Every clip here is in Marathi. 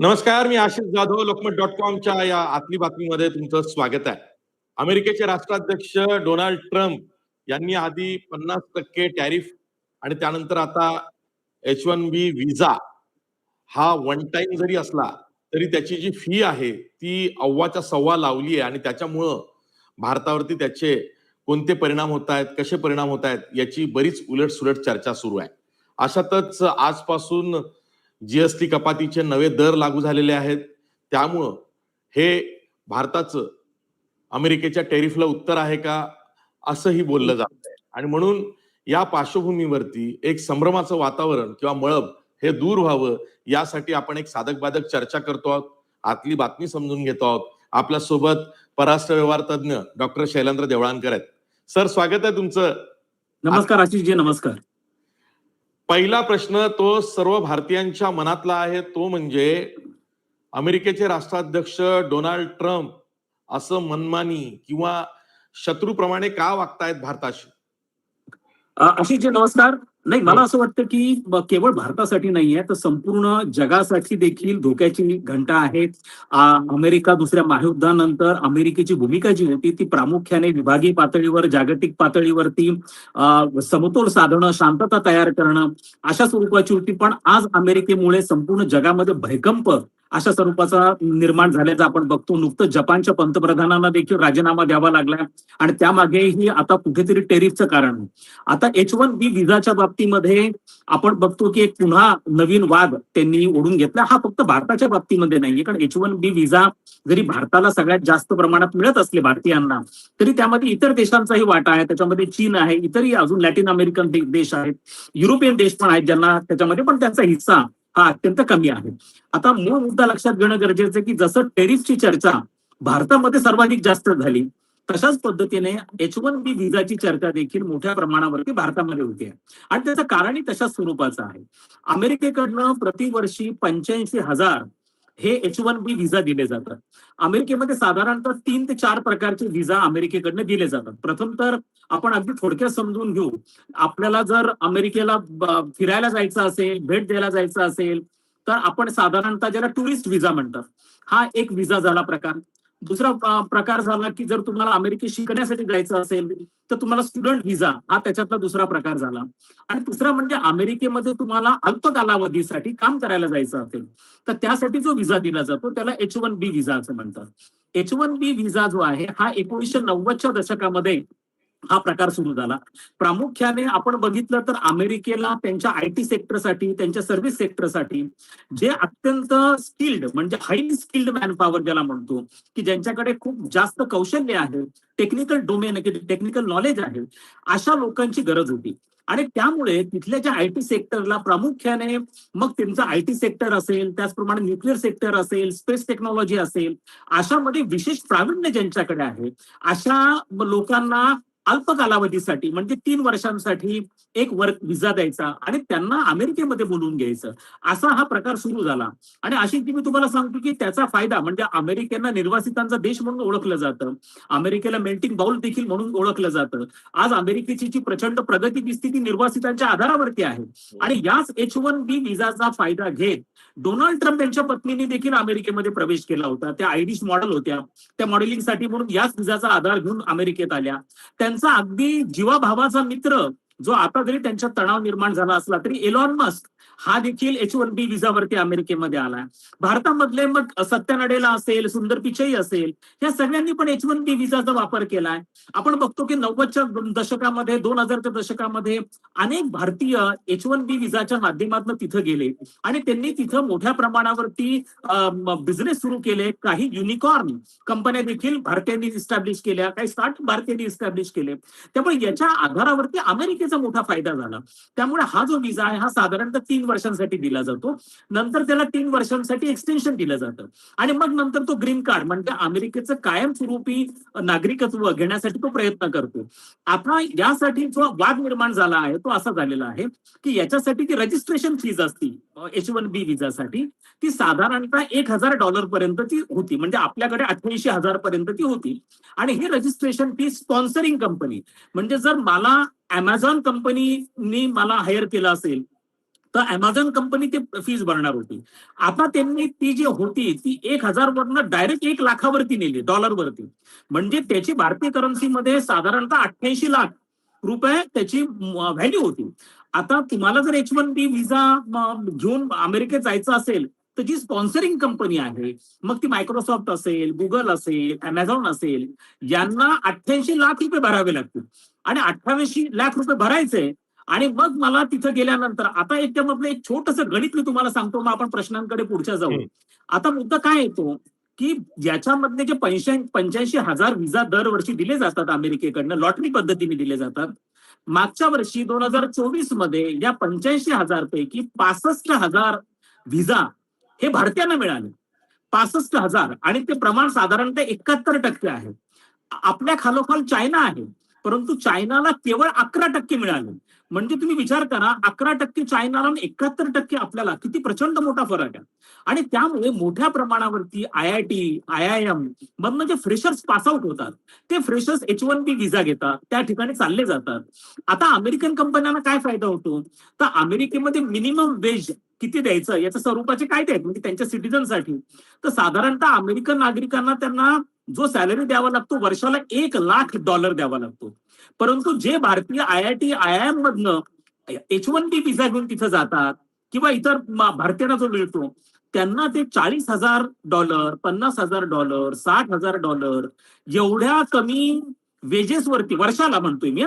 नमस्कार मी आशिष जाधव लोकमत डॉट कॉमच्या या आतली बातमीमध्ये तुमचं स्वागत आहे. अमेरिकेचे राष्ट्राध्यक्ष डोनाल्ड ट्रम्प यांनी आधी पन्नास टक्के टॅरिफ आणि त्यानंतर आता एच वन बी व्हिसा हा वन टाइम जरी असला तरी त्याची जी फी आहे ती अव्वाच्या सव्वा लावली आहे आणि त्याच्यामुळं भारतावरती त्याचे कोणते परिणाम होत आहेत कसे परिणाम होत आहेत याची बरीच उलटसुलट चर्चा सुरू आहे. अशातच आजपासून जीएसटी कपातीचे नवे दर लागू झालेले आहेत. त्यामुळं हे भारताचं अमेरिकेच्या टेरिफला उत्तर आहे का असंही बोललं जात आणि म्हणून या पार्श्वभूमीवरती एक संभ्रमाचं वातावरण किंवा मळब हे दूर व्हावं यासाठी आपण एक साधक बाधक चर्चा करतो आहोत. आतली बातमी समजून घेतो आहोत. आपल्यासोबत परराष्ट्र व्यवहार तज्ज्ञ डॉक्टर शैलेंद्र देवळांकर आहेत. सर स्वागत आहे तुमचं. नमस्कार आशिषजी नमस्कार. पहिला प्रश्न तो सर्व भारतीयांच्या मनातला आहे. तो म्हणजे अमेरिकेचे राष्ट्राध्यक्ष डोनाल्ड ट्रम्प असं मनमानी किंवा शत्रूप्रमाणे का वागतायत भारताशी? अशी आशिषजी नमस्कार. नाही मला असं वाटतं की केवळ भारतासाठी नाहीये तर संपूर्ण जगासाठी देखील धोक्याची घंटा आहे अमेरिका दुसऱ्या महायुद्धानंतर अमेरिकेची भूमिका जी होती ती प्रामुख्याने विभागीय पातळीवर जागतिक पातळीवरती समतोल साधणं शांतता तयार करणं अशा स्वरूपाची होती. पण आज अमेरिकेमुळे संपूर्ण जगामध्ये भयकंप अशा स्वरूपाचा निर्माण झाल्याचं आपण बघतो. नुकतं जपानच्या पंतप्रधानांना देखील राजीनामा द्यावा लागला. आणि त्यामागेही आता कुठेतरी टेरिफचं कारण आता एच वन बी विजाच्या बाबतीमध्ये आपण बघतो की एक पुन्हा नवीन वाद त्यांनी ओढून घेतला. हा फक्त भारताच्या बाबतीमध्ये नाहीये. कारण एच वन बी विजा जरी भारताला सगळ्यात जास्त प्रमाणात मिळत असले भारतीयांना तरी त्यामध्ये इतर देशांचाही वाटा आहे. त्याच्यामध्ये चीन आहे इतरही अजून लॅटिन अमेरिकन देश आहेत. युरोपियन देश पण आहेत ज्यांना त्याच्यामध्ये पण त्यांचा हिस्सा हा अत्यंत कमी आहे. आता मूळ मुद्दा लक्षात घेणं गरजेचं आहे की जसं टेरिसची चर्चा भारतामध्ये सर्वाधिक जास्त झाली तशाच पद्धतीने एच वन बी विजाची चर्चा देखील मोठ्या प्रमाणावरती भारतामध्ये होते आणि त्याचं कारणही तशाच स्वरूपाचं आहे. अमेरिकेकडनं प्रतिवर्षी पंच्याऐंशी हजार हे एच वन बी व्हिसा दिले जातात. अमेरिकेमध्ये साधारणतः तीन ते चार प्रकारचे विजा अमेरिकेकडनं दिले जातात. प्रथम तर आपण अगदी थोडक्यात समजून घेऊ. आपल्याला जर अमेरिकेला फिरायला जायचं असेल भेट द्यायला जायचं असेल तर आपण साधारणतः ज्याला टुरिस्ट व्हिसा म्हणतात हा एक व्हिसा झाला प्रकार. दुसरा प्रकार झाला की जर तुम्हाला अमेरिकेत शिकण्यासाठी जायचं असेल तर तुम्हाला स्टुडंट व्हिसा हा त्याच्यातला दुसरा प्रकार झाला. आणि तिसरा म्हणजे अमेरिकेमध्ये तुम्हाला अल्प कालावधीसाठी काम करायला जायचं असेल तर त्यासाठी जो व्हिसा दिला जातो त्याला एच वन बी व्हिसा असं म्हणतात. एच वन बी व्हिसा जो आहे हा एकोणीसशे नव्वदच्या दशकामध्ये हा प्रकार सुरू झाला. प्रामुख्याने आपण बघितलं तर अमेरिकेला त्यांच्या आय टी सेक्टरसाठी त्यांच्या सर्व्हिस सेक्टरसाठी जे अत्यंत स्किल्ड म्हणजे हायली स्किल्ड मॅन पॉवर ज्याला म्हणतो की ज्यांच्याकडे खूप जास्त कौशल्य आहे टेक्निकल डोमेन टेक्निकल नॉलेज आहे अशा लोकांची गरज होती. आणि त्यामुळे तिथल्या ज्या आय टी सेक्टरला प्रामुख्याने मग त्यांचं आय टी सेक्टर असेल त्याचप्रमाणे न्यूक्लिअर सेक्टर असेल स्पेस टेक्नॉलॉजी असेल अशामध्ये विशेष प्रावीण्य ज्यांच्याकडे आहे अशा लोकांना अल्प कालावधीसाठी म्हणजे तीन वर्षांसाठी एक वर्क व्हिसा द्यायचा आणि त्यांना अमेरिकेमध्ये बोलवून घ्यायचं. असा हा प्रकार सुरू झाला. आणि अशी की मी तुम्हाला सांगतो की त्याचा फायदा म्हणजे अमेरिकेला निर्वासितांचा देश म्हणून ओळखलं जातं. अमेरिकेला मेल्टिंग बाउल देखील म्हणून ओळखलं जातं. आज अमेरिकेची जी प्रचंड प्रगती दिसते ती निर्वासितांच्या आधारावरती आहे. आणि याच एच वन बी व्हिसाचा फायदा घेत डोनाल्ड ट्रम्प यांच्या पत्नीने देखील अमेरिकेमध्ये प्रवेश केला होता. त्या आयडिश मॉडेल होत्या. त्या मॉडेलिंगसाठी म्हणून याच व्हिसाचा आधार घेऊन अमेरिकेत आल्या. त्यांचा अगदी जीवाभावाचा मित्र जो आता जरी त्यांच्यात तणाव निर्माण झाला असला तरी एलॉन मस्क हा देखील एच वन बी विजावरती अमेरिकेमध्ये आलाय. भारतामधले मग सत्यनडेला असेल सुंदर पिचई असेल या सगळ्यांनी पण एच वन बी विजाचा वापर केलाय. आपण बघतो की नव्वदच्या दशकामध्ये दोन हजारच्या दशकामध्ये अनेक भारतीय एच वन बी विजाच्या माध्यमातून तिथं गेले. आणि त्यांनी तिथं मोठ्या प्रमाणावरती बिझनेस सुरू केले. काही युनिकॉर्न कंपन्या देखील भारतीयांनी इस्टॅब्लिश केल्या. काही स्टार्ट भारतीयांनी इस्टॅब्लिश केले. त्यामुळे याच्या आधारावरती अमेरिके अमेरिकेचा मोठा फायदा झाला. त्यामुळे हा जो विजा आहे हा साधारणतः तीन वर्षांसाठी दिला जातो. नंतर त्याला तीन वर्षांसाठी एक्सटेन्शन दिलं जातं. आणि मग नंतर तो ग्रीन कार्ड म्हणजे अमेरिकेचं कायमस्वरूपी नागरिकत्व घेण्यासाठी तो प्रयत्न करतो. आता यासाठी जो वाद निर्माण झाला आहे तो असा झालेला आहे की याच्यासाठी ती रजिस्ट्रेशन फीज असती एच वन बी विजासाठी ती साधारणतः एक हजार डॉलर पर्यंत ती होती. म्हणजे आपल्याकडे अठ्ठ्याऐंशी हजार पर्यंत ती होती. आणि ही रजिस्ट्रेशन फी स्पॉन्सरिंग कंपनी म्हणजे जर मला अमेझॉन कंपनीनी मला हायर केलं असेल तर अमेझॉन कंपनी ते फीज भरणार होती. आता त्यांनी ती जी होती ती एक हजार वरनं डायरेक्ट एक लाखावरती नेली डॉलरवरती म्हणजे त्याची भारतीय करन्सीमध्ये साधारणतः अठ्ठ्याऐंशी लाख रुपये त्याची व्हॅल्यू होती. आता तुम्हाला जर एच वन बी व्हिसा घेऊन अमेरिकेत जायचं असेल तर जी स्पॉन्सरिंग कंपनी आहे मग ती मायक्रोसॉफ्ट असेल गुगल असेल अमेझॉन असेल यांना अठ्ठ्याऐंशी लाख रुपये भरावे लागतील आणि अठ्ठावीसशे लाख रुपये भरायचे आणि मग मला तिथं गेल्यानंतर आता याच्यामधलं एक छोटस गणित मी तुम्हाला सांगतो मग आपण प्रश्नांकडे पुढच्या जाऊ. आता मुद्दा काय येतो की याच्यामधले जे पंच्याऐंशी पंच्याऐंशी हजार व्हिसा दरवर्षी दिले जातात अमेरिकेकडनं लॉटरी पद्धतीने दिले जातात मागच्या वर्षी दोन हजार चोवीसमध्ये या पंच्याऐंशी हजार पैकी पासष्ट हजार व्हिसा हे भारतीयांना मिळाले. पासष्ट हजार आणि ते प्रमाण साधारणतः एकाहत्तर टक्के आहे. आपल्या खालोखाल चायना आहे. परंतु चायनाला केवळ अकरा टक्के मिळाले. म्हणजे तुम्ही विचार करा अकरा टक्के चायनाला आणि एकाहत्तर टक्के आपल्याला किती प्रचंड मोठा फरक आहे. आणि त्यामुळे मोठ्या प्रमाणावरती I I T I I M मधनं जे म्हणजे फ्रेशर्स पासआउट होतात. ते freshers H one B visa घेतात त्या ठिकाणी चालले जातात. आता अमेरिकन कंपन्यांना काय फायदा होतो? तर अमेरिकेमध्ये मिनिमम वेज किती द्यायचं? याच्या स्वरूपाचे कायदे आहेत म्हणजे त्यांच्या सिटीजनसाठी तर साधारणतः अमेरिकन नागरिकांना त्यांना जो सॅलरी द्यावा लागतो वर्षाला एक लाख डॉलर द्यावा लागतो. परंतु जे भारतीय I I T I I M मधनं एच वन बी व्हिसा घेऊन तिथं जातात किंवा इतर भारतीयांना जो मिळतो त्यांना ते चाळीस हजार डॉलर पन्नास हजार डॉलर साठ हजार डॉलर एवढ्या कमी वेजेसवरती वर्षाला म्हणतोय मी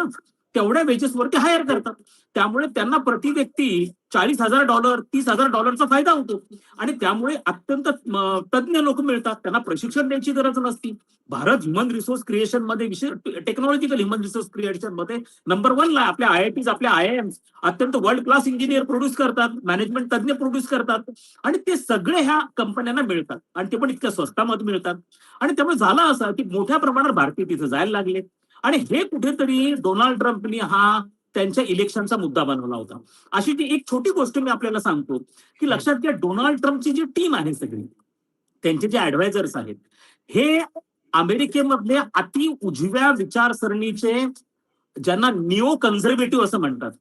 तेवढ्या वेजेसवरती हायर करतात. त्यामुळे त्यांना प्रति व्यक्ती चाळीस हजार डॉलर तीस हजार डॉलरचा फायदा होतो. आणि त्यामुळे अत्यंत तज्ञ तज्ज्ञ लोक मिळतात. त्यांना प्रशिक्षण द्यायची गरज नसती. भारत ह्युमन रिसोर्स क्रिएशनमध्ये विशेष टेक्नॉलॉजिकल ह्युमन रिसोर्स क्रिएशनमध्ये नंबर वन ला आपल्या आय आय टीज आपल्या आय आय एम अत्यंत वर्ल्ड क्लास इंजिनियर प्रोड्यूस करतात. मॅनेजमेंट तज्ज्ञ प्रोड्यूस करतात. आणि ते सगळे ह्या कंपन्यांना मिळतात. आणि ते पण इतक्या स्वस्तामध्ये मिळतात. आणि त्यामुळे झालं असं की मोठ्या प्रमाणात भारतीय तिथे जायला लागले. आणि हे कुठेतरी डोनाल्ड ट्रम्पनी हा त्यांच्या इलेक्शनचा मुद्दा बनवला होता. अशी ती एक छोटी गोष्ट मी आपल्याला सांगतो की लक्षात घ्या डोनाल्ड ट्रम्पची जी टीम आहे सगळी त्यांचे जे ऍडवायझर्स आहेत हे अमेरिकेमधले अति उजव्या विचारसरणीचे ज्यांना निओ कन्झर्वेटिव्ह असं म्हणतात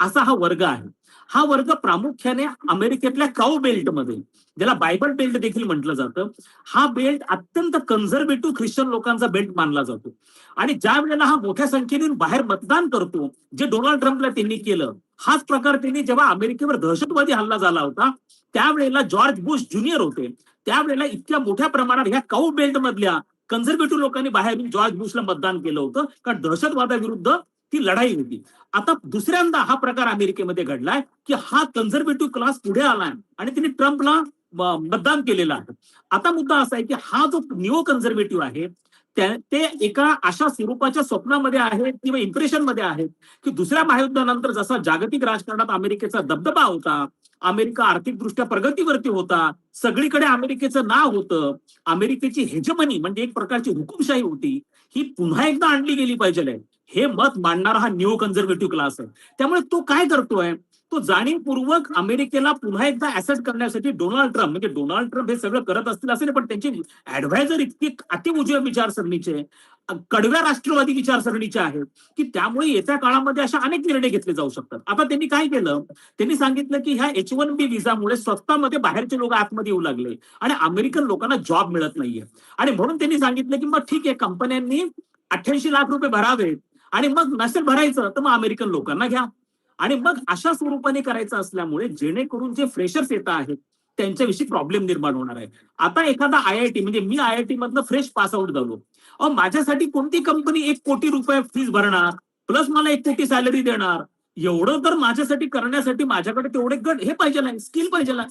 असा हा वर्ग आहे. हा वर्ग प्रामुख्याने अमेरिकेतल्या काऊ बेल्टमध्ये ज्याला बायबल बेल्ट देखील म्हटलं जातं. हा बेल्ट अत्यंत कन्झर्वेटिव्ह ख्रिश्चन लोकांचा बेल्ट मानला जातो. आणि ज्या वेळेला हा मोठ्या संख्येने बाहेर मतदान करतो जे डोनाल्ड ट्रम्पला त्यांनी केलं हाच प्रकार त्यांनी जेव्हा अमेरिकेवर दहशतवादी हल्ला झाला होता त्यावेळेला जॉर्ज बुश ज्युनियर होते. त्यावेळेला इतक्या मोठ्या प्रमाणात ह्या काऊ बेल्ट मधल्या कन्झर्वेटिव्ह लोकांनी बाहेर जॉर्ज बुशला मतदान केलं होतं. कारण दहशतवादाविरुद्ध ती लढाई होती. आता दुसऱ्यांदा हा प्रकार अमेरिकेमध्ये घडलाय की हा कन्झर्वेटिव्ह क्लास पुढे आलाय आणि तिने ट्रम्पला मतदान केलेलं आहे. आता मुद्दा असा आहे की हा जो निओ कन्झर्वेटिव्ह आहे ते एका अशा स्वरूपाच्या स्वप्नामध्ये आहेत किंवा इम्प्रेशनमध्ये आहेत की दुसऱ्या महायुद्धानंतर जसा जागतिक राजकारणात अमेरिकेचा दबदबा होता अमेरिका आर्थिकदृष्ट्या प्रगतीवरती होता सगळीकडे अमेरिकेचं नाव होतं अमेरिकेची हेजमनी म्हणजे एक प्रकारची हुकुमशाही होती ही पुन्हा एकदा आणली गेली पाहिजे हे मत मांडणारा हा न्यू कन्झर्वेटिव्ह क्लास आहे. त्यामुळे तो काय करतोय? तो जाणीवपूर्वक अमेरिकेला पुन्हा एकदा ऍसेट करण्यासाठी डोनाल्ड ट्रम्प म्हणजे डोनाल्ड ट्रम्प हे सगळं करत असतील असे पण त्यांची ऍडवायझर इतकी अति उजव्या विचारसरणीचे कडव्या राष्ट्रवादी विचारसरणीचे आहेत की त्यामुळे येत्या काळामध्ये अशा अनेक निर्णय घेतले जाऊ शकतात. आता त्यांनी काय केलं? त्यांनी सांगितलं की ह्या एच वन बी व्हिसामुळे स्वतःमध्ये बाहेरचे लोक आतमध्ये येऊ लागले आणि अमेरिकन लोकांना जॉब मिळत नाहीये. आणि म्हणून त्यांनी सांगितलं की मग ठीक आहे कंपन्यांनी अठ्ठ्याऐंशी लाख रुपये भरावेत. आणि मग नसेल भरायचं तर मग अमेरिकन लोकांना घ्या. आणि मग अशा स्वरूपाने करायचं असल्यामुळे जेणेकरून जे फ्रेशर्स येत आहेत त्यांच्याविषयी प्रॉब्लेम निर्माण होणार आहे. आता एखादा आय आय टी म्हणजे मी आय आय टी मधनं फ्रेश पास आउट झालो. अहो माझ्यासाठी कोणती कंपनी एक कोटी रुपये फीस भरणार प्लस मला एक कोटी सॅलरी देणार? एवढं तर माझ्यासाठी करण्यासाठी माझ्याकडे तेवढे गट हे पाहिजे नाही स्किल पाहिजे नाही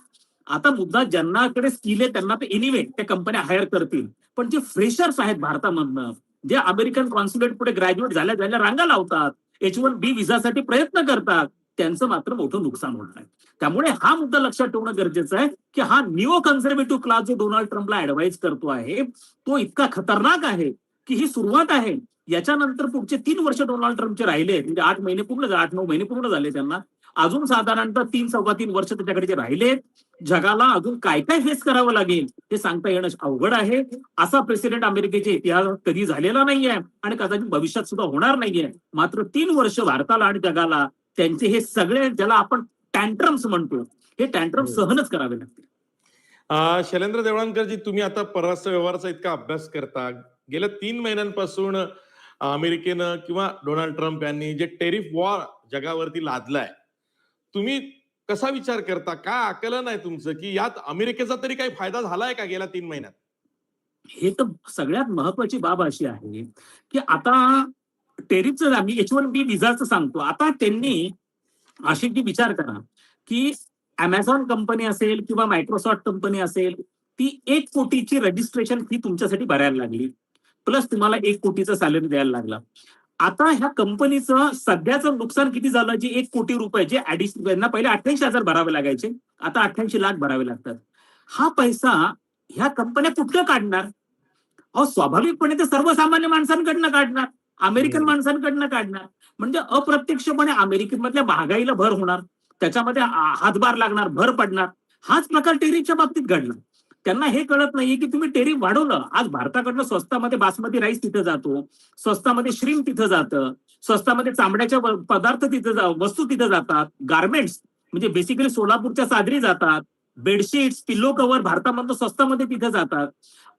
आता मुद्दा ज्यांनाकडे स्किल आहे त्यांना ते एनिवे त्या कंपन्या हायर करतील. पण जे फ्रेशर्स आहेत भारतामधनं जे अमेरिकन कॉन्सुलेट पुढे ग्रॅज्युएट झाल्या झाल्या रांगा लावतात एच वन बी व्हिसासाठी प्रयत्न करतात त्यांचं मात्र मोठं नुकसान होणार आहे. त्यामुळे हा मुद्दा लक्षात ठेवणं गरजेचं आहे की हा निओ कन्झर्वेटिव्ह क्लास जो डोनाल्ड ट्रम्पला ऍडवाइस करतो आहे तो इतका खतरनाक आहे की ही सुरुवात आहे. याच्यानंतर पुढचे तीन वर्ष डोनाल्ड ट्रम्पचे राहिले म्हणजे आठ महिने पूर्ण झाले, आठ नऊ महिने पूर्ण झाले त्यांना. अजून साधारणतः तीन सव्वा तीन वर्ष त्याच्याकडे जे राहिलेत जगाला अजून काय काय फेस करावं लागेल हे सांगता येणं अवघड आहे. असा प्रेसिडेंट अमेरिकेच्या इतिहासात कधी झालेला नाहीये आणि कदाचित भविष्यात सुद्धा होणार नाहीये. मात्र तीन वर्ष भारताला आणि जगाला त्यांचे हे सगळे ज्याला आपण टँट्रम्स म्हणतो हे टँट्रम हो. सहनच करावे लागतील. शैलेंद्र देवळांकरजी तुम्ही आता परराष्ट्र व्यवहाराचा इतका अभ्यास करता. गेल्या तीन महिन्यांपासून अमेरिकेनं किंवा डोनाल्ड ट्रम्प यांनी जे टेरिफ वॉर जगावरती लादलाय तुम्ही कसा विचार करता? का आकलन आहे तुमचं? की यात अमेरिकेचा तरी काही फायदा झालाय का गेल्या तीन महिन्यात? हे तर सगळ्यात महत्वाची बाब अशी आहे की आता टेरिफचं आम्ही एच वन बी विजाचं सांगतो आता त्यांनी अशी की विचार करा की अमेझॉन कंपनी असेल किंवा मायक्रोसॉफ्ट कंपनी असेल ती एक कोटीची रजिस्ट्रेशन फी तुमच्यासाठी भरायला लागली. प्लस तुम्हाला एक कोटीचं सॅलरी द्यायला लागला. आता ह्या कंपनीचं सध्याचं नुकसान किती झालं? जे एक कोटी रुपये जे ऍडिशनल यांना पहिले अठ्ठ्याऐंशी हजार भरावे लागायचे. आता अठ्ठ्याऐंशी लाख भरावे लागतात. हा पैसा ह्या कंपन्या कुठं काढणार? अहो स्वाभाविकपणे ते सर्वसामान्य माणसांकडनं काढणार. अमेरिकन. माणसांकडनं काढणार. म्हणजे अप्रत्यक्षपणे अमेरिकेमधल्या महागाईला भर होणार. त्याच्यामध्ये हातभार लागणार भर पडणार. हाच प्रकार टेरिफच्या बाबतीत घडला. त्यांना हे कळत नाहीये की तुम्ही टेरिफ वाढवलं. आज भारताकडनं स्वस्तामध्ये बासमती राईस तिथं जातो. स्वस्तामध्ये श्रीम तिथं जातं. स्वस्तामध्ये चामड्याच्या पदार्थ तिथं जा वस्तू तिथं जातात. गार्मेंट्स म्हणजे बेसिकली सोलापूरच्या सादरी जातात. बेडशीट्स पिल्लो कव्हर भारतामधलं स्वस्तामध्ये तिथे जातात.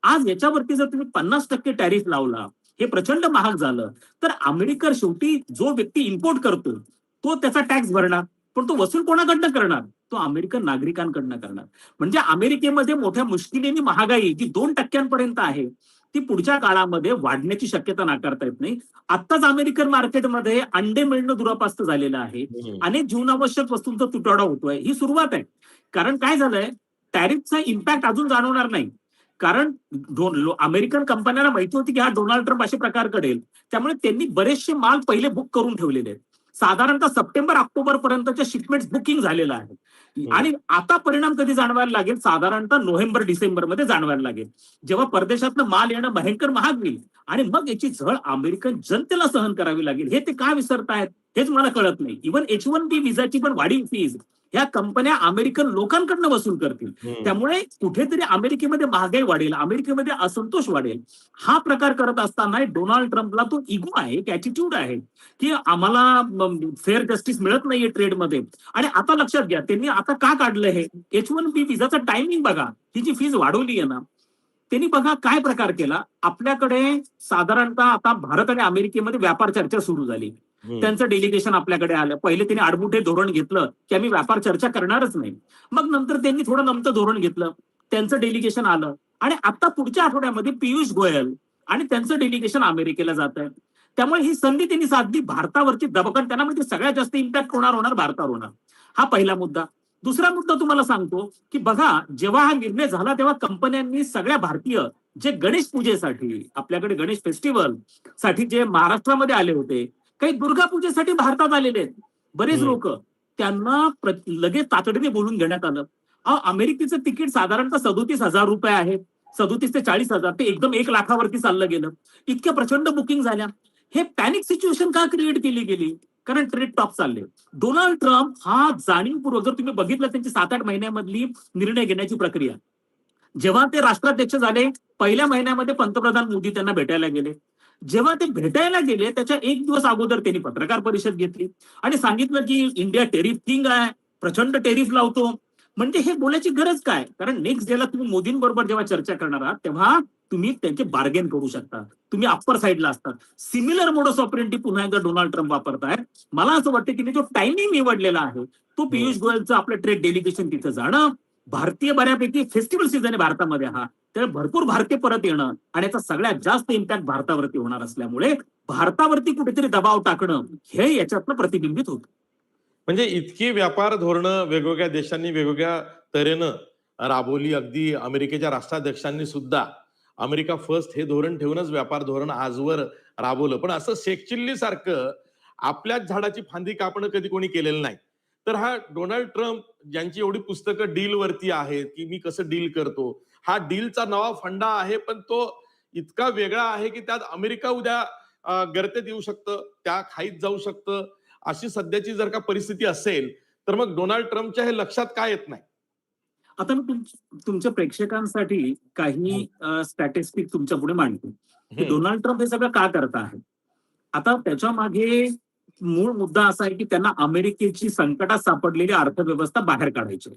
आज याच्यावरती जर तुम्ही पन्नास टक्के टॅरिफ लावला हे प्रचंड महाग झालं तर आंबेडकर शेवटी जो व्यक्ती इम्पोर्ट करतो तो त्याचा टॅक्स भरणार. पण तो वसूल कोणाकडनं करणार? तो अमेरिकन नागरिकांकडनं करणार. म्हणजे अमेरिकेमध्ये मोठ्या मुश्किलीने महागाई जी दोन टक्क्यांपर्यंत आहे ती पुढच्या काळामध्ये वाढण्याची शक्यता नाकारता येत नाही. आत्ताच अमेरिकन मार्केटमध्ये अंडे मिळणं दुरापास्त झालेलं आहे. अनेक जीवनावश्यक वस्तूंचा तुटवडा होतोय. ही सुरुवात आहे. कारण काय झालंय? टॅरिफचा इम्पॅक्ट अजून जाणवणार नाही. कारण अमेरिकन कंपन्यांना माहिती होती की हा डोनाल्ड ट्रम्प असे प्रकार करेल त्यामुळे त्यांनी बरेचसे माल पहिले बुक करून ठेवलेले आहेत. साधारणतः सप्टेंबर ऑक्टोबर पर्यंतच्या शिपमेंट बुकिंग झालेलं आहे. आणि आता परिणाम कधी जाणवायला लागेल? साधारणतः नोव्हेंबर डिसेंबरमध्ये जाणवायला लागेल. जेव्हा परदेशातनं माल येणं भयंकर महाग होईल आणि मग याची झळ अमेरिकन जनतेला सहन करावी लागेल. हे ते का विसरतायत? हेच मला कळत नाही. इव्हन एच वन बी विजाची पण वाढीव फीज ह्या कंपन्या अमेरिकन लोकांकडनं वसूल करतील. त्यामुळे कुठेतरी अमेरिकेमध्ये महागाई वाढेल अमेरिकेमध्ये असंतोष वाढेल. हा प्रकार करत असताना डोनाल्ड ट्रम्पला तो इगो आहे एक ऍटिट्यूड आहे की आम्हाला फेअर जस्टिस मिळत नाहीये ट्रेडमध्ये. आणि आता लक्षात घ्या त्यांनी आता का काढलं हे? एच वन बी विजाचा टायमिंग बघा. ही जी फीज वाढवली आहे ना त्यांनी बघा काय प्रकार केला. आपल्याकडे साधारणतः आता भारत आणि अमेरिकेमध्ये व्यापार चर्चा सुरू झाली. त्यांचं डेलिगेशन आपल्याकडे आलं. पहिले त्यांनी आडमुठे धोरण घेतलं की आम्ही व्यापार चर्चा करणारच नाही. मग नंतर त्यांनी थोडं नमतं धोरण घेतलं. त्यांचं डेलिगेशन आलं. आणि आता पुढच्या आठवड्यामध्ये पियुष गोयल आणि त्यांचं डेलिगेशन अमेरिकेला जात आहे त्यामुळे ही संधी त्यांनी साधली. भारतावरची दबकण त्यांना म्हणजे सगळ्यात जास्त इम्पॅक्ट होणार होणार भारतावर होणार. हा पहिला मुद्दा. दुसरा मुद्दा तुम्हाला सांगतो की बघा जेव्हा हा निर्णय झाला तेव्हा कंपन्यांनी सगळ्या भारतीय जे गणेश पूजेसाठी आपल्याकडे गणेश फेस्टिवलसाठी जे महाराष्ट्रामध्ये आले होते काही दुर्गा पूजेसाठी भारतात आलेले आहेत. बरेच. लोक त्यांना लगेच तातडीने बोलून घेण्यात आलं. अमेरिकेचं तिकीट साधारणतः सदोतीस हजार रुपये आहे. सदोतीस ते चाळीस हजार ते एकदम एक लाखावरती चाललं गेलं. इतक्या प्रचंड बुकिंग झाल्या. हे पॅनिक सिच्युएशन का क्रिएट केली गेली? कारण ट्रेड टॉप चालले. डोनाल्ड ट्रम्प हा जाणीवपूर्वक जर तुम्ही बघितलं त्यांची सात आठ महिन्यामधली निर्णय घेण्याची प्रक्रिया. जेव्हा ते राष्ट्राध्यक्ष झाले पहिल्या महिन्यामध्ये पंतप्रधान मोदी त्यांना भेटायला गेले. जेव्हा ते भेटायला गेले त्याच्या एक दिवस अगोदर त्यांनी पत्रकार परिषद घेतली आणि सांगितलं की इंडिया टेरिफ किंग आहे प्रचंड टेरिफ लावतो. म्हणजे हे बोलायची गरज काय? कारण नेक्स्ट डेला तुम्ही मोदींबरोबर जेव्हा चर्चा करणार आहात तेव्हा तुम्ही त्यांचे बार्गेन करू शकता. तुम्ही अप्पर साईडला असतात. सिमिलर मोडस ऑपरेंटी पुन्हा एकदा डोनाल्ड ट्रम्प वापरतायत. मला असं वाटतं की जो टायमिंग निवडलेला आहे तो पियुष गोयलचं आपलं ट्रेड डेलिगेशन तिथं जाणं भारतीय बऱ्यापैकी फेस्टिवल सीझन आहे भारतामध्ये हा. तर भरपूर भारतीय परत येणं आणि याचा सगळ्यात जास्त इम्पॅक्ट भारतावरती होणार असल्यामुळे भारतावरती कुठेतरी दबाव टाकणं हे याच्यातनं प्रतिबिंबित होतं. म्हणजे इतकी व्यापार धोरणं वेगवेगळ्या देशांनी वेगवेगळ्या तऱ्हेनं राबवली. अगदी अमेरिकेच्या राष्ट्राध्यक्षांनी सुद्धा अमेरिका फर्स्ट हे धोरण ठेवूनच व्यापार धोरण आजवर राबवलं. पण असं शेखचिल्ली सारखं आपल्याच झाडाची फांदी कापणं कधी कोणी केलेलं नाही. तर हा डोनाल्ड ट्रम्प ज्यांची एवढी पुस्तकं डील वरती आहेत की मी कसं डील करतो हा डीलचा नवा फंडा आहे पण तो इतका वेगळा आहे की त्यात अमेरिका उद्या गर्तेत येऊ शकतं त्या खाईत जाऊ शकतं अशी सध्याची जर का परिस्थिती असेल तर मग डोनाल्ड ट्रम्पच्या हे लक्षात काय येत नाही? आता मी तुम- तुमच्या प्रेक्षकांसाठी काही स्टॅटिस्टिक तुमच्यापुढे मांडतो. डोनाल्ड ट्रम्प हे सगळं का करत आहे आता त्याच्यामागे मूळ मुद्दा असा आहे की त्यांना अमेरिकेची संकटात सापडलेली अर्थव्यवस्था बाहेर काढायची.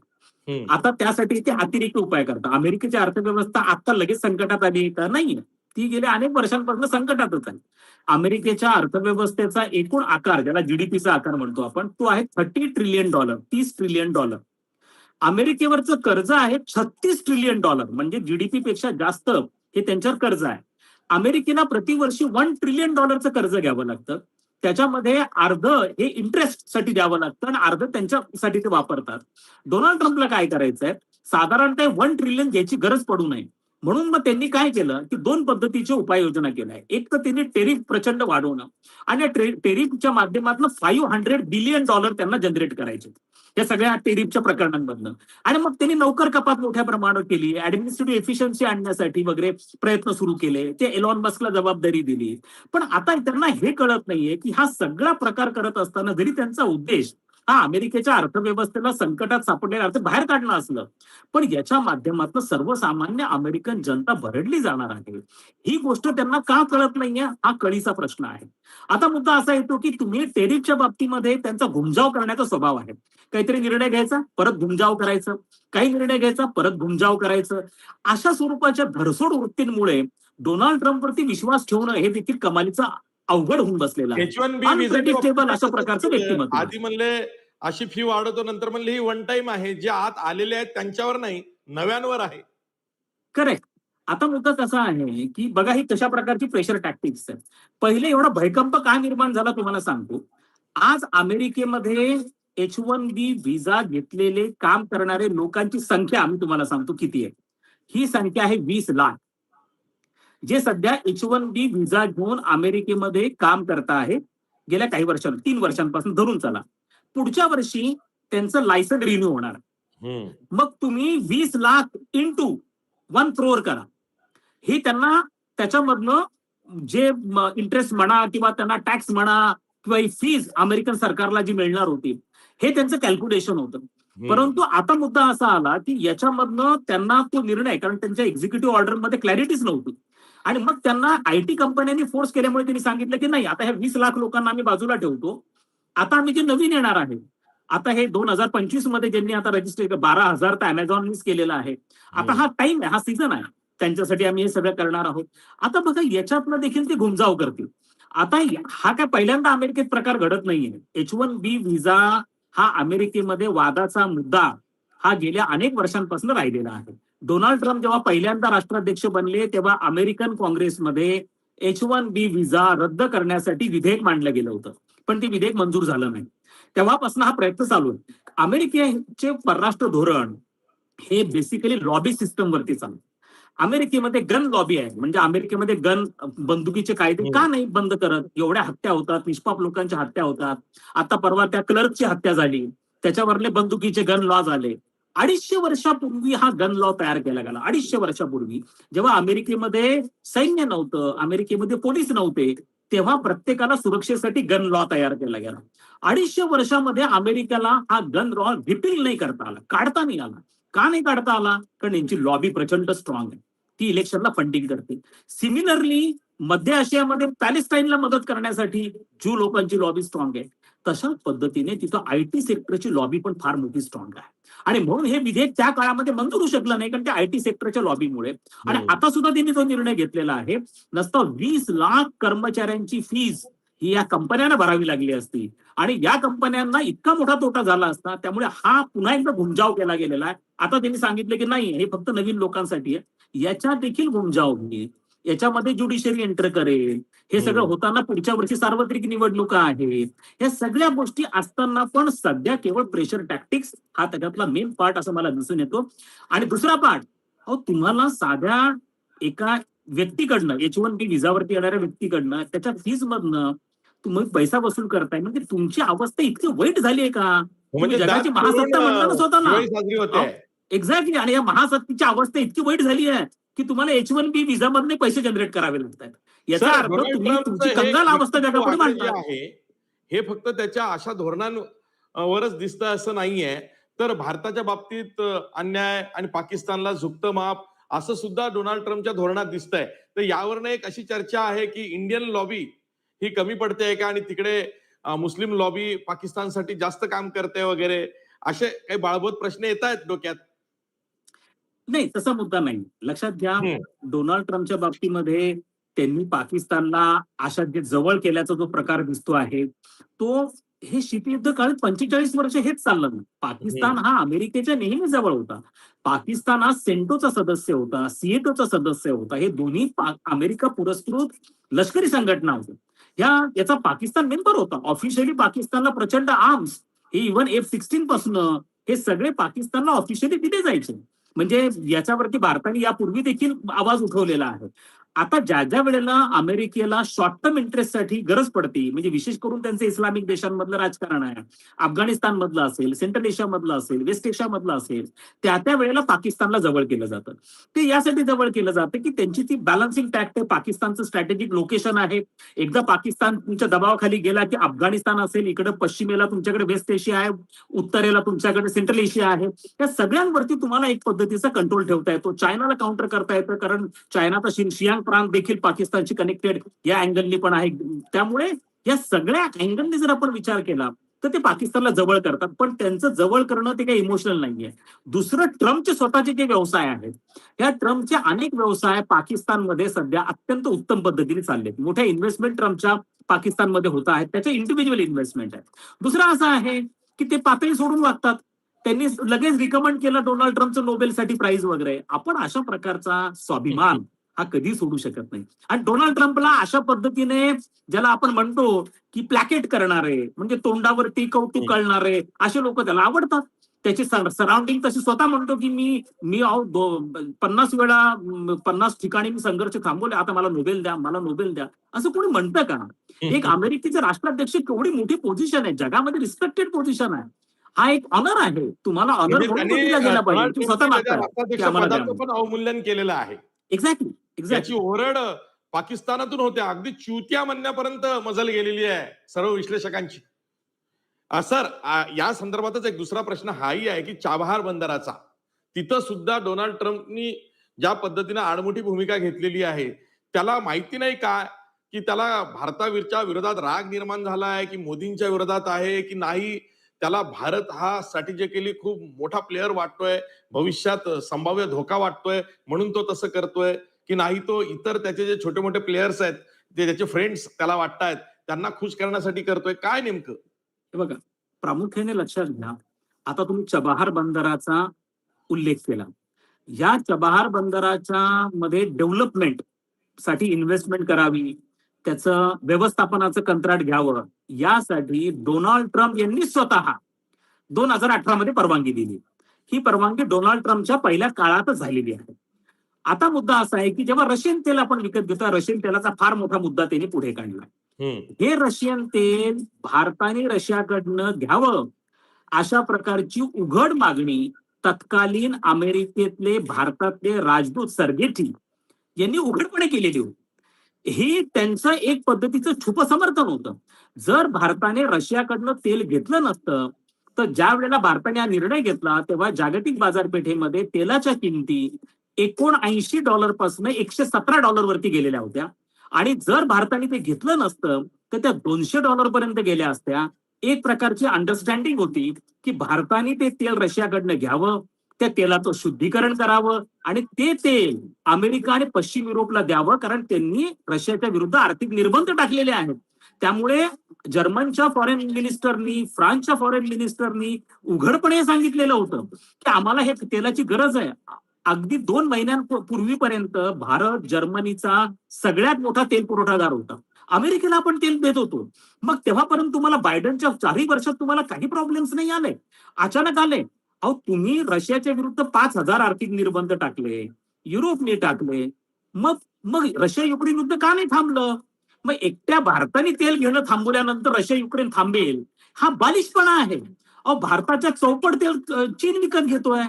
आता त्यासाठी ते अतिरिक्त उपाय करतात. अमेरिकेची अर्थव्यवस्था आता लगेच संकटात आली का? नाही ती गेल्या अनेक वर्षांपासून संकटातच आहे. अमेरिकेच्या अर्थव्यवस्थेचा एकूण आकार ज्याला जीडीपीचा आकार म्हणतो आपण तो आहे थर्टी ट्रिलियन डॉलर तीस ट्रिलियन डॉलर. अमेरिकेवरचं कर्ज आहे छत्तीस ट्रिलियन डॉलर म्हणजे जीडीपी पेक्षा जास्त हे त्यांच्यावर कर्ज आहे. अमेरिकेला प्रतिवर्षी वन ट्रिलियन डॉलरचं कर्ज घ्यावं लागतं. त्याच्यामध्ये अर्ध हे इंटरेस्टसाठी द्यावं लागतं आणि अर्ध त्यांच्यासाठी ते वापरतात. डोनाल्ड ट्रम्पला काय करायचंय? साधारणतः वन ट्रिलियन घ्यायची गरज पडू नये. म्हणून मग त्यांनी काय केलं की दोन पद्धतीच्या उपाययोजना केल्या. एक तर त्यांनी टेरिफ प्रचंड वाढवणं आणि टेरिफच्या माध्यमातून फाईव्ह हंड्रेड बिलियन डॉलर त्यांना जनरेट करायचे. या सगळ्या टेरिफच्या प्रकरणांमधनं. आणि मग त्यांनी नोकर कपात मोठ्या प्रमाणावर केली. ऍडमिनिस्ट्रेटिव्ह एफिशियन्सी आणण्यासाठी वगैरे प्रयत्न सुरू केले. ते एलॉन मस्कला जबाबदारी दिली. पण आता त्यांना हे कळत नाहीये की हा सगळा प्रकार करत असताना जरी त्यांचा उद्देश हा अमेरिकेच्या अर्थव्यवस्थेला संकटात सापडलेलं अर्थ बाहेर काढणं असलं. पण याच्या माध्यमातून सर्वसामान्य अमेरिकन जनता भरडली जाणार आहे. ही गोष्ट त्यांना का कळत नाहीये? हा कळीचा प्रश्न आहे. आता मुद्दा असा येतो की तुम्ही टेरिफच्या बाबतीमध्ये त्यांचा घुमजाव करण्याचा स्वभाव आहे. काहीतरी निर्णय घ्यायचा परत घुमजाव करायचं. काही निर्णय घ्यायचा परत घुमजाव करायचं. अशा स्वरूपाच्या भरसोड वृत्तींमुळे डोनाल्ड ट्रम्पवरती विश्वास ठेवणं हे देखील कमालीचं अवघड होऊन बसलेलं आहे. अशा प्रकारचं व्यक्तिमत्व आहे. आधी म्हणले अशी फी वाढवतो नंतर म्हणले ही वन टाइम आहे. जे आत आलेले आहेत त्यांच्यावर नाही नव्यांवर आहे. करेक्ट आता मुद्दा कसा आहे की बघा ही कशा प्रकारची प्रेशर टॅक्टिक्स आहेत. पहिले एवढा भयकंप का निर्माण झाला तुम्हाला सांगतो आज अमेरिकेमध्ये एच वन बी व्हिसा घेतलेले काम करणारे लोकांची संख्या आम्ही तुम्हाला सांगतो किती आहे. ही संख्या आहे वीस लाख. जे सध्या एच वन बी व्हिसा घेऊन अमेरिकेमध्ये काम करता आहे गेल्या काही वर्षां तीन वर्षांपासून धरून चला. पुढच्या वर्षी त्यांचं लायसन रिन्यू होणार. मग तुम्ही वीस लाख इंटू वन क्रोअर करा. हे त्यांना त्याच्यामधनं जे इंटरेस्ट म्हणा किंवा त्यांना टॅक्स म्हणा किंवा फीज अमेरिकन सरकारला जी मिळणार होती हे त्यांचं कॅल्क्युलेशन होतं. परंतु आता मुद्दा असा आला की याच्यामधनं त्यांना तो निर्णय कारण त्यांच्या एक्झिक्युटिव्ह ऑर्डरमध्ये क्लॅरिटीच नव्हती. आणि मग त्यांना आय टी कंपन्यांनी फोर्स केल्यामुळे त्यांनी सांगितलं की नाही आता ह्या वीस लाख लोकांना आम्ही बाजूला ठेवतो. आता आम्ही जे नवीन येणार आहे आता हे दोन हजार पंचवीसमध्ये ज्यांनी आता रजिस्टर बारा हजार तर अमेझॉननीच केलेला आहे. आता हा टाइम आहे हा सीझन आहे. त्यांच्यासाठी आम्ही हे सगळं करणार आहोत. आता बघा याच्यातनं देखील ते घुमजाव करतील. आता हा काय पहिल्यांदा अमेरिकेत प्रकार घडत नाहीये. एच वन बी व्हिसा हा अमेरिकेमध्ये वादाचा मुद्दा हा गेल्या अनेक वर्षांपासून राहिलेला आहे. डोनाल्ड ट्रम्प जेव्हा पहिल्यांदा राष्ट्राध्यक्ष बनले तेव्हा अमेरिकन काँग्रेसमध्ये एच वन बी व्हिसा रद्द करण्यासाठी विधेयक मांडलं गेलं होतं. पण ते विधेयक मंजूर झालं नाही. तेव्हापासून हा प्रयत्न चालू आहे. अमेरिकेचे परराष्ट्र धोरण हे बेसिकली लॉबी सिस्टम वरती चालू अमेरिकेमध्ये गन लॉबी आहे. म्हणजे अमेरिकेमध्ये गन बंदुकीचे कायदे का नाही बंद करत? एवढ्या हत्या होतात निष्पाप लोकांच्या हत्या होतात. आता परवा त्या क्लर्कची हत्या झाली. त्याच्यावरले बंदुकीचे गन लॉ झाले. अडीचशे वर्षापूर्वी हा गन लॉ तयार केला गेला. अडीचशे वर्षापूर्वी जेव्हा अमेरिकेमध्ये सैन्य नव्हतं अमेरिकेमध्ये पोलीस नव्हते तेव्हा प्रत्येकाला सुरक्षेसाठी गन लॉ तयार केला गेला. अडीचशे वर्षामध्ये अमेरिकेला हा गन लॉ रिपील नाही करता आला काढता नाही आला. का नाही काढता आला? कारण यांची लॉबी प्रचंड स्ट्रॉंग आहे. ती इलेक्शनला फंडिंग करते. सिमिलरली मध्य आशियामध्ये पॅलेस्टाईनला मदत करण्यासाठी ज्यू लोकांची लॉबी स्ट्रॉंग आहे. तशा पद्धतीने तिथं आय टी सेक्टरची लॉबी पण फार मोठी स्ट्रॉंग आहे. आणि म्हणून हे विधेयक त्या काळामध्ये मंजूर होऊ शकलं नाही कारण त्या आय टी सेक्टरच्या लॉबीमुळे आणि. आता सुद्धा त्यांनी तो निर्णय घेतलेला आहे. नसतं वीस लाख कर्मचाऱ्यांची फीज ही या कंपन्यांना भरावी लागली असती. आणि या कंपन्यांना इतका मोठा तोटा झाला असता त्यामुळे हा पुन्हा एकदा घुमजाव केला गेलेला आहे. आता त्यांनी सांगितलं की नाही हे फक्त नवीन लोकांसाठी आहे. याच्यात देखील घुमजाव होईल. याच्यामध्ये ज्युडिशरी एंटर करेल. हे सगळं. होताना पुढच्या वर्षी सार्वत्रिक निवडणुका आहेत. या सगळ्या गोष्टी असताना पण सध्या केवळ प्रेशर टॅक्टिक्स हा त्याच्यातला मेन पार्ट असं मला दिसून येतो. आणि दुसरा पार्ट अहो तुम्हाला साध्या एका व्यक्तीकडनं एच वन बी विजावरती येणाऱ्या व्यक्तीकडनं त्याच्या फीज मधनं तुम्ही पैसा वसूल करताय. म्हणजे तुमची अवस्था इतकी वाईट झाली आहे का? म्हणजे जगाची महासत्ता करून, म्हणता ना स्वतःला. एक्झॅक्टली आणि या महासत्तेची अवस्था इतकी वाईट झाली आहे की तुम्हाला एच वन बी विजा मधले पैसे जनरेट करावे लागतात. याचा सर, अर्थ तुम्ही तुमची हे कंगाल अवस्था जे मांडता. आहे. हे फक्त त्याच्या अशा धोरणांवरच दिसतं असं नाहीये. तर भारताच्या बाबतीत अन्याय आणि पाकिस्तानला झुकतं माप असं सुद्धा डोनाल्ड ट्रम्पच्या धोरणात दिसतंय. तर यावरनं एक अशी चर्चा आहे की इंडियन लॉबी ही कमी पडते का? आणि तिकडे मुस्लिम लॉबी पाकिस्तानसाठी जास्त काम करते वगैरे असे काही बाळबोध प्रश्न येत आहेत डोक्यात? नाही तसा मुद्दा नाही. लक्षात घ्या. डोनाल्ड ट्रम्पच्या बाबतीमध्ये त्यांनी पाकिस्तानला अशा जे जवळ केल्याचा जो प्रकार दिसतो आहे तो हे शीतयुद्ध काळात पंचेचाळीस वर्ष हेच चाललं नाही. पाकिस्तान हा अमेरिकेच्या नेहमी जवळ होता. पाकिस्तान हा सेंटोचा सदस्य होता सिएटोचा सदस्य होता. हे दोन्ही अमेरिका पुरस्कृत लष्करी संघटना होत्या. ह्या याचा पाकिस्तान मेंबर होता. ऑफिशियली पाकिस्तानला प्रचंड आर्म्स हे इव्हन एफ सिक्स्टीन पासून हे सगळे पाकिस्तानला ऑफिशियली दिले जायचे. म्हणजे याच्यावरती भारताने यापूर्वी देखील आवाज उठवलेला आहे. आता ज्या ज्या वेळेला अमेरिकेला शॉर्ट टर्म इंटरेस्टसाठी गरज पडते म्हणजे विशेष करून त्यांचं इस्लामिक देशांमधलं राजकारण आहे अफगाणिस्तान मधलं असेल सेंट्रल एशिया मधलं असेल वेस्ट एशिया मधलं असेल त्या त्या वेळेला पाकिस्तानला जवळ केलं जातं. ते यासाठी जवळ केलं जातं की त्यांची ती बॅलन्सिंग टॅक्ट आहे पाकिस्तानचं स्ट्रॅटेजिक लोकेशन आहे. एकदा पाकिस्तान तुमच्या दबावाखाली गेला की अफगाणिस्तान असेल इकडे पश्चिमेला तुमच्याकडे वेस्ट एशिया आहे उत्तरेला तुमच्याकडे सेंट्रल एशिया आहे. त्या सगळ्यांवरती तुम्हाला एक पद्धतीचा कंट्रोल ठेवता येतो. चायनाला काउंटर करता येतं कारण चायनाचा शिनशियांग शियांग प्रांत देखील पाकिस्तानशी कनेक्टेड या अँगलनी पण आहे. त्यामुळे या सगळ्या अँगलने जर आपण विचार केला तर ते पाकिस्तानला जवळ करतात. पण त्यांचं जवळ करणं ते काही इमोशनल नाहीये. दुसरं ट्रम्पचे स्वतःचे जे व्यवसाय आहेत या ट्रम्पचे अनेक व्यवसाय पाकिस्तानमध्ये सध्या अत्यंत उत्तम पद्धतीने चाललेत. मोठ्या इन्व्हेस्टमेंट ट्रम्पच्या पाकिस्तानमध्ये होत आहेत. त्याचे इंडिव्हिज्युअल इन्व्हेस्टमेंट आहे दुसरं असं आहे की ते पातळी सोडून वागतात. त्यांनी लगेच रिकमेंड केलं डोनाल्ड ट्रम्पचं नोबेलसाठी प्राइज वगैरे. आपण अशा प्रकारचा स्वाभिमान हा कधी सोडू शकत नाही. आणि डोनाल्ड ट्रम्पला अशा पद्धतीने ज्याला आपण म्हणतो की प्लॅकेट करणारे म्हणजे तोंडावरती कौतुक हम्म. करणारे असे लोक त्याला आवडतात. त्याची सराउंडिंग तशी स्वतः म्हणतो की मी मी पन्नास वेळा पन्नास ठिकाणी मी संघर्ष थांबवले आता मला नोबेल द्या मला नोबेल द्या. असं कोणी म्हणतं का? एक अमेरिकेचे राष्ट्राध्यक्ष केवढी मोठी पोझिशन आहे. जगामध्ये रिस्पेक्टेड पोझिशन आहे. हा एक ऑनर आहे. तुम्हाला ऑनर म्हणजे दिला गेला पाहिजे. स्वतः अवमूल्यन केलेलं आहे. एक्झॅक्टली त्याची ओरड पाकिस्तानातून होते. अगदी चुत्या म्हणण्यापर्यंत मजल गेलेली आहे सर्व विश्लेषकांची. सर या संदर्भातच एक दुसरा प्रश्न हाही आहे की चाबहार बंदराचा. तिथं सुद्धा डोनाल्ड ट्रम्पनी ज्या पद्धतीने आडमोठी भूमिका घेतलेली आहे त्याला माहिती नाही का की त्याला भारताविरच्या विरोधात राग निर्माण झाला आहे की मोदींच्या विरोधात आहे की नाही? त्याला भारत हा स्ट्रॅटेजिकली खूप मोठा प्लेअर वाटतोय भविष्यात संभाव्य धोका वाटतोय म्हणून तो तसं करतोय. की नाही तो इतर त्याचे जे छोटे मोठे प्लेयर्स आहेत ते त्याचे फ्रेंड्स त्याला वाटतायत त्यांना खुश करण्यासाठी करतोय. काय नेमकं? हे बघा प्रामुख्याने लक्षात घ्या. आता तुम्ही चबाहार बंदराचा उल्लेख केला. या चबाहार बंदराच्या मध्ये डेव्हलपमेंटसाठी इन्व्हेस्टमेंट करावी त्याचं व्यवस्थापनाचं कंत्राट घ्यावं यासाठी डोनाल्ड ट्रम्प यांनी स्वतः दोन हजार अठरा मध्ये परवानगी दिली. ही परवानगी डोनाल्ड ट्रम्पच्या पहिल्या काळातच झालेली आहे. आता मुद्दा असा आहे की जेव्हा रशियन तेल आपण विकत घेतो रशियन तेलाचा फार मोठा मुद्दा त्यांनी पुढे काढला. हे रशियन तेल भारताने रशियाकडनं घ्यावं अशा प्रकारची उघड मागणी तत्कालीन अमेरिकेतले भारतातले राजदूत सरगेठी यांनी उघडपणे केलेली होती. ही त्यांचं एक पद्धतीचं छुप समर्थन होतं. जर भारताने रशियाकडनं तेल घेतलं नसतं तर ज्या वेळेला भारताने हा निर्णय घेतला तेव्हा जागतिक बाजारपेठेमध्ये तेलाच्या किमती एकोणऐंशी डॉलरपासून एकशे सतरा डॉलर वरती गेलेल्या होत्या. आणि जर भारताने ते घेतलं नसतं तर त्या दोनशे डॉलर पर्यंत गेल्या असत्या. एक प्रकारची अंडरस्टँडिंग होती की भारताने ते तेल रशियाकडनं घ्यावं त्या तेलाचं शुद्धीकरण करावं आणि ते तेल अमेरिका आणि पश्चिम युरोपला द्यावं कारण त्यांनी रशियाच्या विरुद्ध आर्थिक निर्बंध टाकलेले आहेत. त्यामुळे जर्मनच्या फॉरेन मिनिस्टरनी फ्रान्सच्या फॉरेन मिनिस्टरनी उघडपणे सांगितलेलं होतं की आम्हाला हे तेलाची गरज आहे. अगदी दोन महिन्यांपूर्वीपर्यंत भारत जर्मनीचा सगळ्यात मोठा तेल पुरवठादार होता. अमेरिकेला आपण तेल देत होतो. मग तेव्हापर्यंत तुम्हाला बायडनच्या चारही वर्षात तुम्हाला काही प्रॉब्लेम्स नाही आले. अचानक आले. अहो तुम्ही रशियाच्या विरुद्ध पाच हजार आर्थिक निर्बंध टाकले. युरोपने टाकले. मग मग रशिया युक्रेन युद्ध का नाही थांबलं? मग एकट्या भारताने तेल घेणं थांबवल्यानंतर रशिया युक्रेन थांबेल. हा बालिशपणा आहे. अहो भारताच्या चौपट तेल चीन विकत घेतोय.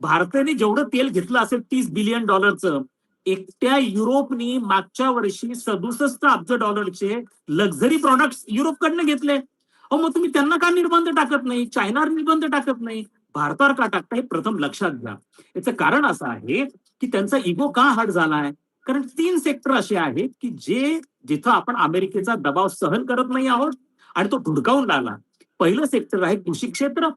भारताने जेवढं तेल घेतलं असेल तीस बिलियन डॉलरचं एकट्या युरोपनी मागच्या वर्षी सदुसष्ट अब्ज डॉलरचे लक्झरी प्रॉडक्ट युरोपकडनं घेतले. अहो मग तुम्ही त्यांना का निर्बंध टाकत नाही? चायनावर निर्बंध टाकत नाही? भारतावर का टाकता हे प्रथम लक्षात घ्या. याचं कारण असं आहे की त्यांचा इगो का हट झालाय? कारण तीन सेक्टर असे आहेत की जे जिथं आपण अमेरिकेचा दबाव सहन करत नाही आहोत आणि तो धुडकावून लागला पहिलं सेक्टर आहे कृषी क्षेत्र.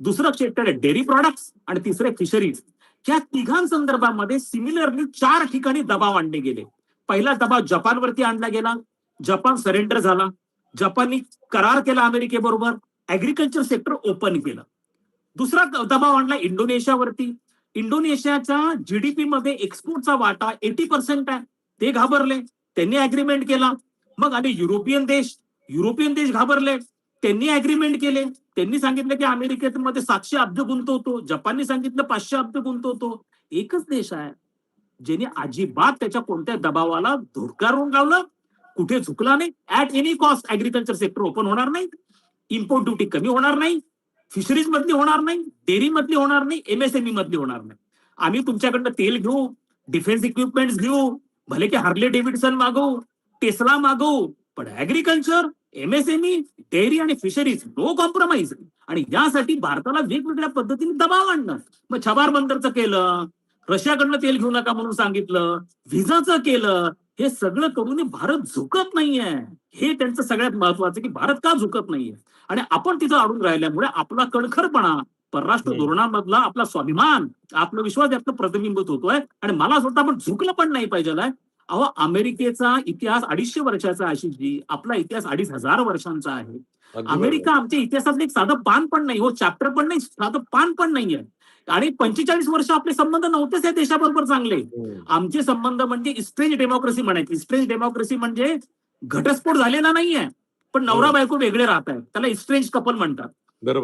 दुसरं क्षेत्र आहे डेअरी प्रॉडक्ट्स आणि तिसरे फिशरीज. या तिघांसंदर्भामध्ये सिमिलरली चार ठिकाणी दबाव आणले गेले. पहिला दबाव जपानवरती आणला गेला. जपान सरेंडर झाला. जपाननी करार केला अमेरिकेबरोबर. ऍग्रिकल्चर सेक्टर ओपन केलं. दुसरा दबाव आणला इंडोनेशियावरती. इंडोनेशियाच्या जीडीपी मध्ये एक्सपोर्टचा वाटा एटी पर्सेंट आहे. ते घाबरले. त्यांनी अग्रीमेंट केला. मग आणि युरोपियन देश. युरोपियन देश घाबरले. त्यांनी अग्रीमेंट केले. त्यांनी सांगितलं की अमेरिकेत मध्ये सातशे अब्ज गुंतवतो. जपानने सांगितलं पाचशे अब्ज गुंतवतो. एकच देश आहे. ज्याने अजिबात त्याच्या कोणत्या दबावाला धुडकारून लावलं. कुठे झुकला नाही. At any cost agriculture sector open होणार नाही. इम्पोर्ट ड्युटी कमी होणार नाही. फिशरीज मधली होणार नाही. डेअरी मधली होणार नाही. एमएसएमई मधली होणार नाही. आम्ही तुमच्याकडनं तेल घेऊ डिफेन्स इक्विपमेंट घेऊ भले की हार्ले डेव्हिडसन मागवू टेस्ला मागवू पण ऍग्रिकल्चर एमएसएमई डेअरी आणि फिशरीज नो कॉम्प्रोमाइज आणि यासाठी भारताला वेगवेगळ्या पद्धतीने दबाव आणणं. मग छबार बंदरचं केलं रशियाकडनं तेल घेऊ नका म्हणून सांगितलं व्हिसाचं केलं हे सगळं करून भारत झुकत नाहीये. हे त्यांचं सगळ्यात महत्वाचं की भारत का झुकत नाहीये? आणि आपण तिथं अडून राहिल्यामुळे आपला कणखरपणा परराष्ट्र. धोरणामधला आपला स्वाभिमान आत्मविश्वास यातनं प्रतिबिंबित होतोय. आणि मला असं वाटतं आपण झुकलं पण नाही पाहिजे अहो अमेरिकेचा इतिहास अडीचशे वर्षाचा आहे आशिषजी आपला इतिहास अडीच हजार वर्षांचा आहे. अमेरिका आमच्या इतिहासातलं एक साधं पान पण नाही हो चॅप्टर पण नाही साधं पान पण नाहीये. आणि पंचेचाळीस वर्ष आपले संबंध नव्हतेच या देशाबरोबर चांगले. हम्म. आमचे संबंध म्हणजे इस्ट्रेंज डेमोक्रेसी म्हणायची. इस्ट्रेंज डेमोक्रेसी म्हणजे घटस्फोट झालेला नाहीये पण नवरा हो. बायको वेगळे राहत आहेत. त्याला इस्ट्रेंज कपल म्हणतात.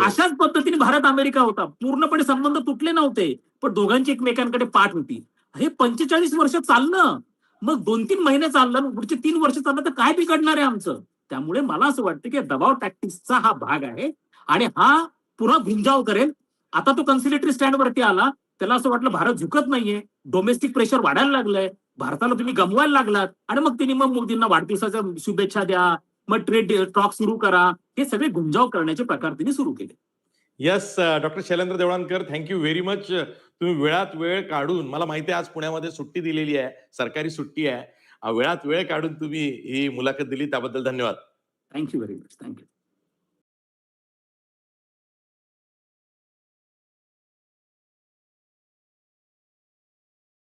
अशाच पद्धतीने भारत अमेरिका होता. पूर्णपणे संबंध तुटले नव्हते पण दोघांची एकमेकांकडे पाठ होती. हे पंचेचाळीस वर्ष चाललं मग दोन तीन महिने चाललं पुढचे तीन वर्ष चाललं तर काय बिघडणार आहे आमचं? त्यामुळे मला असं वाटतं की दबाव टॅक्टिक्सचा हा भाग आहे आणि हा पुन्हा गुंजाव करेल. आता तो कन्सिलेटरी स्टँडवरती आला त्याला असं वाटलं भारत झुकत नाहीये डोमेस्टिक प्रेशर वाढायला लागलंय भारताला तुम्ही गमवायला लागलात आणि मग त्यांनी मग मोदींना वाढदिवसाच्या शुभेच्छा द्या मग ट्रेड टॉक सुरू करा हे सगळे गुंजाव करण्याचे प्रकार त्यांनी सुरू केले. Yes doctor Shailendra Deolankar thank you very much तुम्ही वेळात वेळ काढून मला माहिती आहे आज पुण्यामध्ये सुट्टी दिलेली आहे सरकारी सुट्टी आहे. वेळात वेळ काढून तुम्ही ही मुलाखत दिली त्याबद्दल धन्यवाद. Thank you very much thank you